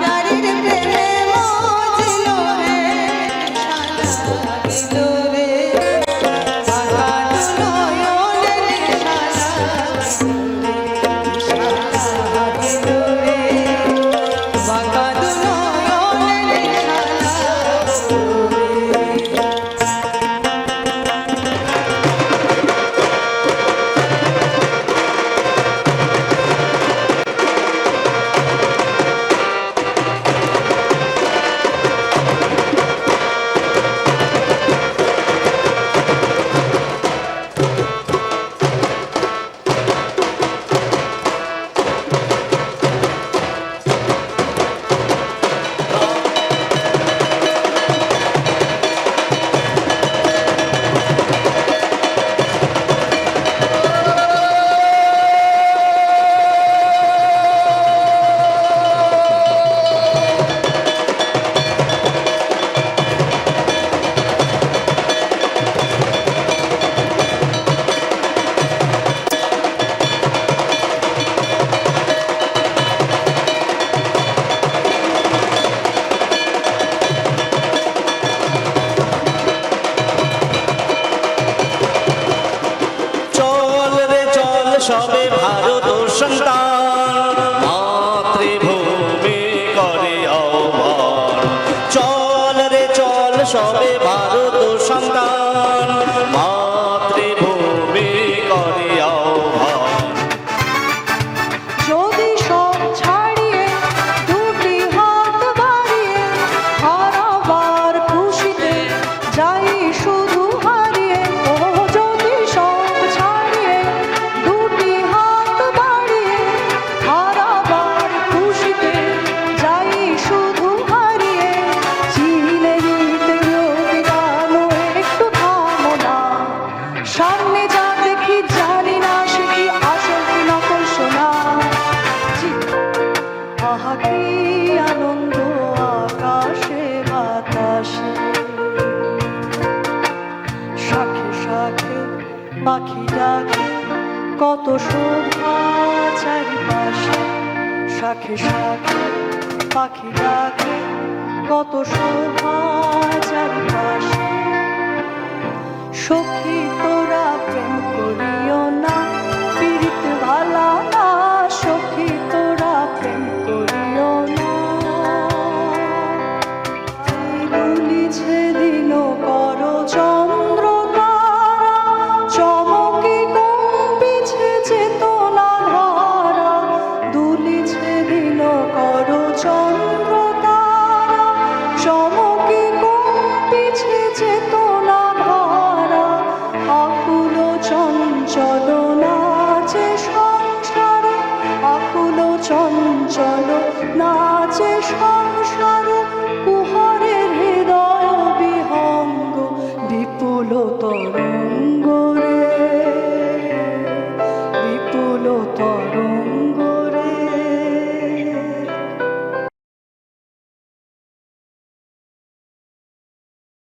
got it in there. সবে ভারত সন্তান। মাতৃভূমি করে অমর চল রে চল সবে ভারত আকাশে শাখে শাখে পাখি ডাকে কত শোভা চারিপাশে। শাখে শাখে পাখি ডাকে কত শোভা চঞ্চল নাচে সব